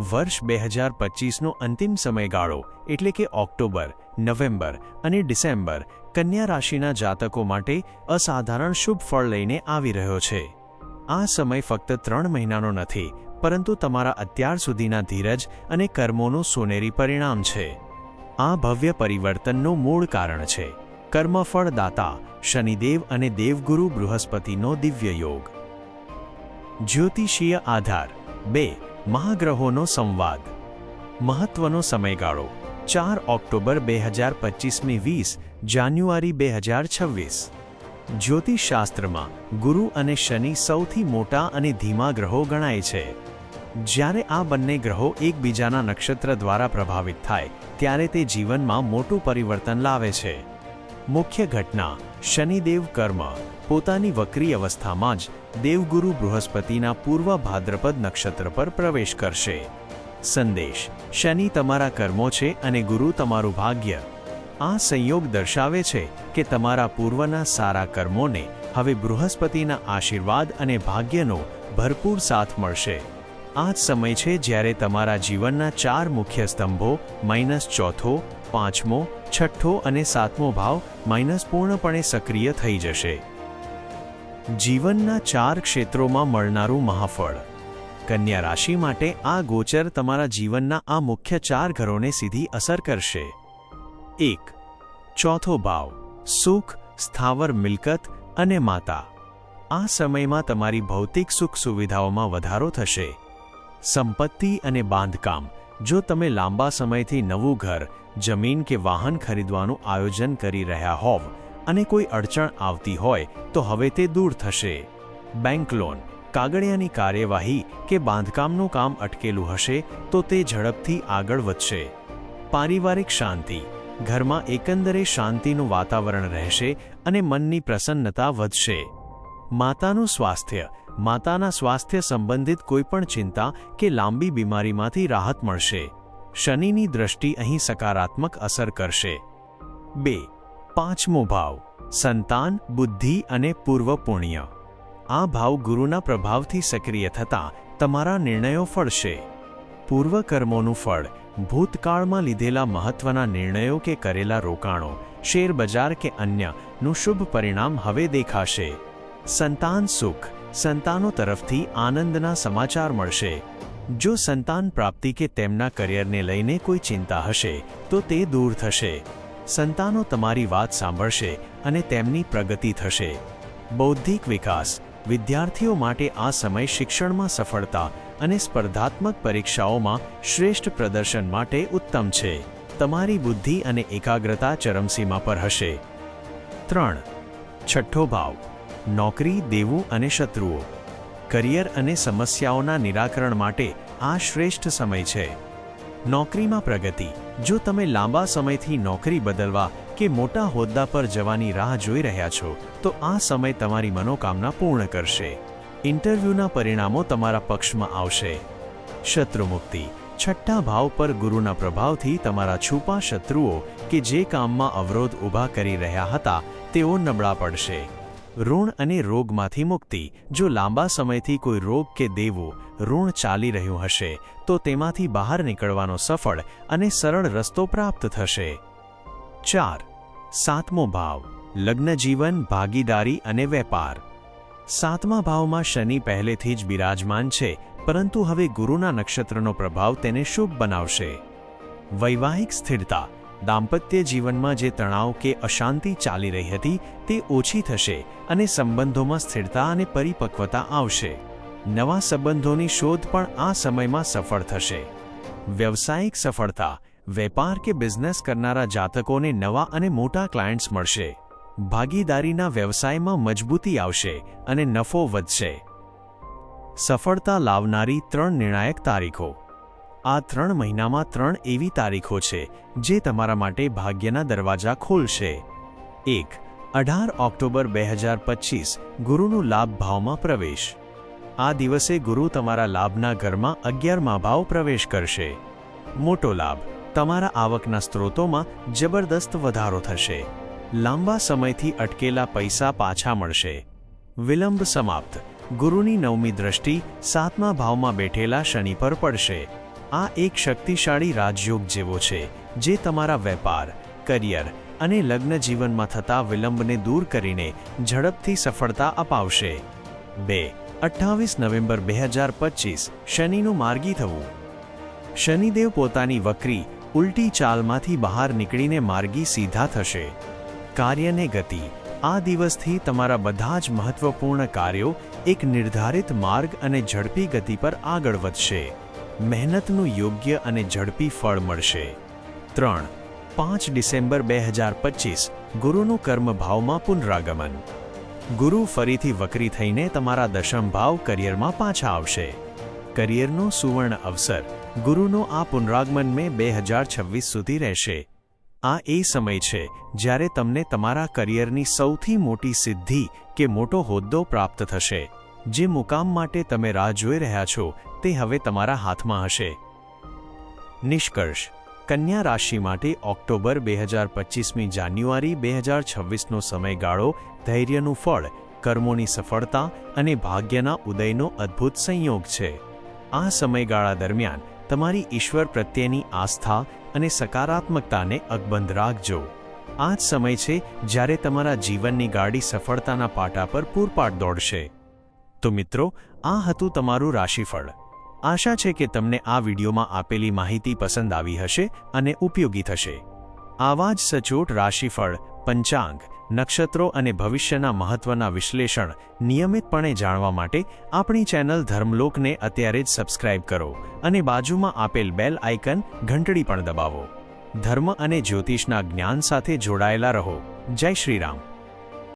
વર્ષ બે હજાર પચીસનો અંતિમ સમયગાળો એટલે કે ઓક્ટોબર, નવેમ્બર અને ડિસેમ્બર કન્યા રાશિના જાતકો માટે અસાધારણ શુભ ફળ લઈને આવી રહ્યો છે. આ સમય ફક્ત ત્રણ મહિનાનો નથી, પરંતુ તમારા અત્યાર સુધીના ધીરજ અને કર્મોનું સોનેરી પરિણામ છે. આ ભવ્ય પરિવર્તનનું મૂળ કારણ છે. કર્મફળદાતા, શનિદેવ અને દેવગુરુ બૃહસ્પતિનો દિવ્ય યોગ. જ્યોતિષીય આધાર, બે મહાગ્રહોનો સંવાદ. મહત્વનો સમયગાળો. ચાર ઓક્ટોબર બે હજાર પચીસમી વીસ, જાન્યુઆરી બે હજાર છવ્વીસ. જ્યોતિષશાસ્ત્રમાં, ગુરુ અને શનિ સૌથી મોટા અને ધીમા ગ્રહો ગણાય છે. જ્યારે આ બંને ગ્રહો એકબીજાના નક્ષત્ર દ્વારા પ્રભાવિત થાય, ત્યારે તે જીવનમાં મોટું પરિવર્તન લાવે છે. મુખ્ય ઘટના, શનિદેવ કર્મ. પોતાની વક્રી અવસ્થામાં જ દેવગુરુ બૃહસ્પતિના પૂર્વ ભાદ્રપદ નક્ષત્ર પર પ્રવેશ કરશે. સંદેશ, શનિ તમારા કર્મો છે અને ગુરુ તમારું ભાગ્ય. આ સંયોગ દર્શાવે છે કે તમારા પૂર્વના સારા કર્મોને હવે બૃહસ્પતિના આશીર્વાદ અને ભાગ્યનો ભરપૂર સાથ મળશે. આ જ સમય છે જ્યારે તમારા જીવનના ચાર મુખ્ય સ્તંભો, માઇનસ ચોથો, પાંચમો, છઠ્ઠો અને સાતમો ભાવ માઇનસ પૂર્ણપણે સક્રિય થઈ જશે. જીવનના ચાર ક્ષેત્રોમાં મળનારું મહાફળ. કન્યા રાશિ માટે આ ગોચર તમારા જીવનના આ મુખ્ય ચાર ઘરોને સીધી અસર કરશે. એક. ચોથો ભાવ. સુખ, સ્થાવર મિલકત અને માતા. આ સમયમાં તમારી ભૌતિક સુખ સુવિધાઓમાં વધારો થશે. સંપત્તિ અને બાંધકામ. જો તમે લાંબા સમયથી નવું ઘર, જમીન કે વાહન ખરીદવાનું આયોજન કરી રહ્યા હોવ અને કોઈ અડચણ આવતી હોય, તો હવે તે દૂર થશે. Bank loan. કાગળિયાની કાર્યવાહી કે બાંધકામનું કામ અટકેલું હશે, તો તે ઝડપથી આગળ વધશે. પારિવારિક શાંતિ. ઘરમાં એકંદરે શાંતિનું વાતાવરણ રહેશે અને મનની પ્રસન્નતા વધશે. માતાનું સ્વાસ્થ્ય. માતાના સ્વાસ્થ્ય સંબંધિત કોઈપણ ચિંતા કે લાંબી બીમારીમાંથી રાહત મળશે. શનિની દ્રષ્ટિ અહીં સકારાત્મક અસર કરશે. બે. પાંચમો ભાવ. સંતાન, બુદ્ધિ અને પૂર્વ પુણ્ય આ ભાવ ગુરુના પ્રભાવથી સક્રિય થતાં તમારા નિર્ણયો ફળશે. પૂર્વકર્મોનું ફળ. ભૂતકાળમાં લીધેલા મહત્વના નિર્ણયો કે કરેલા રોકાણો, શેરબજાર કે અન્યનું શુભ પરિણામ હવે દેખાશે. સંતાન સુખ. સંતાનો તરફથી આનંદના સમાચાર મળશે. જો સંતાન પ્રાપ્તિ કે તેમના કરિયરને લઈને કોઈ ચિંતા હશે, તો તે દૂર થશે. સંતાનો તમારી વાત સાંભળશે અને તેમની પ્રગતિ થશે. બૌદ્ધિક વિકાસ. વિદ્યાર્થીઓ માટે આ સમય શિક્ષણમાં સફળતા અને સ્પર્ધાત્મક પરીક્ષાઓમાં શ્રેષ્ઠ પ્રદર્શન માટે ઉત્તમ છે. તમારી બુદ્ધિ અને એકાગ્રતા ચરમસીમા પર હશે. ત્રણ. છઠ્ઠો ભાવ. નોકરી, દેવું અને શત્રુઓ. કરિયર અને સમસ્યાઓના નિરાકરણ માટે આ શ્રેષ્ઠ સમય છે. નોકરીમાં પ્રગતિ. જો તમે લાંબા સમયથી નોકરી બદલવા કે મોટા હોદ્દા પર જવાની રાહ જોઈ રહ્યા છો, તો આ સમય તમારી મનોકામના પૂર્ણ કરશે. ઇન્ટરવ્યૂના પરિણામો તમારા પક્ષમાં આવશે. શત્રુમુક્તિ. છઠ્ઠા ભાવ પર ગુરુના પ્રભાવથી તમારા છૂપા શત્રુઓ કે જે કામમાં અવરોધ ઊભા કરી રહ્યા હતા, તેઓ નબળા પડશે. ઋણ અને રોગમાંથી મુક્તિ. જો લાંબા સમયથી કોઈ રોગ કે દેવું ઋણ ચાલી રહ્યું હશે, તો તેમાંથી બહાર નીકળવાનો સફળ અને સરળ રસ્તો પ્રાપ્ત થશે. ચાર. સાતમો ભાવ. લગ્નજીવન ભાગીદારી અને વેપાર. સાતમા ભાવમાં શનિ પહેલેથી જ બિરાજમાન છે, પરંતુ હવે ગુરુના નક્ષત્રનો પ્રભાવ તેને શુભ બનાવશે. વૈવાહિક સ્થિરતા. દાંપત્ય જીવનમાં જે તણાવ કે અશાંતિ ચાલી રહી હતી તે ઓછી થશે અને સંબંધોમાં સ્થિરતા અને પરિપક્વતા આવશે. નવા સંબંધોની શોધ પણ આ સમયમાં સફળ થશે. વ્યવસાયિક સફળતા, વેપાર કે બિઝનેસ કરનારા જાતકોને નવા અને મોટા ક્લાયન્ટ્સ મળશે. ભાગીદારીના વ્યવસાયમાં મજબૂતી આવશે અને નફો વધશે. સફળતા લાવનારી ત્રણ નિર્ણાયક તારીખો. આ ત્રણ મહિનામાં ત્રણ એવી તારીખો છે, જે તમારા માટે ભાગ્યના દરવાજા ખોલશે. એક, અઢાર ઓક્ટોબર બે હજાર પચીસ, ગુરુનું લાભ ભાવમાં પ્રવેશ. આ દિવસે ગુરુ તમારા લાભના ઘરમાં અગિયારમાં ભાવ પ્રવેશ કરશે. મોટો લાભ, તમારા આવકના સ્ત્રોતોમાં જબરદસ્ત વધારો થશે. લાંબા સમયથી અટકેલા પૈસા પાછા મળશે. વિલંબ સમાપ્ત. ગુરુની નવમી દ્રષ્ટિ સાતમા ભાવમાં બેઠેલા શનિ પર પડશે. આ એક શક્તિશાળી રાજયોગ જેવો છે, જે તમારા વેપાર, કરિયર અને લગ્ન જીવનમાં થતા વિલંબને દૂર કરીને ઝડપથી સફળતા અપાવશે. બે, અઠ્ઠાવીસ નવેમ્બર બે હજાર પચીસ, શનિનું માર્ગી થવું. શનિદેવ પોતાની વક્રી ઉલટી ચાલમાંથી બહાર નીકળીને માર્ગી સીધા થશે. કાર્યને ગતિ, આ દિવસથી તમારા બધા જ મહત્વપૂર્ણ કાર્યો એક નિર્ધારિત માર્ગ અને ઝડપી ગતિ પર આગળ વધશે. મહેનતનું યોગ્ય અને ઝડપી ફળ મળશે. ત્રણ, પાંચ ડિસેમ્બર બે હજાર પચીસ, ગુરુનું કર્મભાવમાં પુનરાગમન. ગુરુ ફરીથી વક્રી થઈને તમારા દશમ ભાવ કરિયરમાં પાછા આવશે. કરિયરનો સુવર્ણ અવસર, ગુરુનો આ પુનરાગમન મે બે હજાર છવ્વીસ સુધી રહેશે. આ એ સમય છે જ્યારે તમને તમારા કરિયરની સૌથી મોટી સિદ્ધિ કે મોટો હોદ્દો પ્રાપ્ત થશે. જે મુકામ માટે તમે રાહ જોઈ રહ્યા છો તે હવે તમારા હાથમાં હશે. નિષ્કર્ષ. કન્યા રાશિ માટે ઓક્ટોબર બે હજાર પચીસમી જાન્યુઆરી બે હજાર છવ્વીસનો સમયગાળો ધૈર્યનું ફળ, કર્મોની સફળતા અને ભાગ્યના ઉદયનો અદ્ભુત સંયોગ છે. આ સમયગાળા દરમિયાન તમારી ઈશ્વર પ્રત્યેની આસ્થા અને સકારાત્મકતાને અકબંધ રાખજો. આ જ સમય છે જ્યારે તમારા જીવનની ગાડી સફળતાના પાટા પર પૂરપાટ દોડશે. તો મિત્રો, આ હતું તમારું રાશિફળ. આશા છે કે તમને આ વિડીયોમાં આપેલી માહિતી પસંદ આવી હશે અને ઉપયોગી થશે. આવા જ સચોટ રાશિફળ, પંચાંગ, નક્ષત્રો અને ભવિષ્યના મહત્વના વિશ્લેષણ નિયમિતપણે જાણવા માટે આપણી ચેનલ ધર્મલોકને અત્યારે જ સબસ્ક્રાઇબ કરો અને બાજુમાં આપેલ બેલ આઇકન ઘંટડી પણ દબાવો. ધર્મ અને જ્યોતિષના જ્ઞાન સાથે જોડાયેલા રહો. જય શ્રીરામ.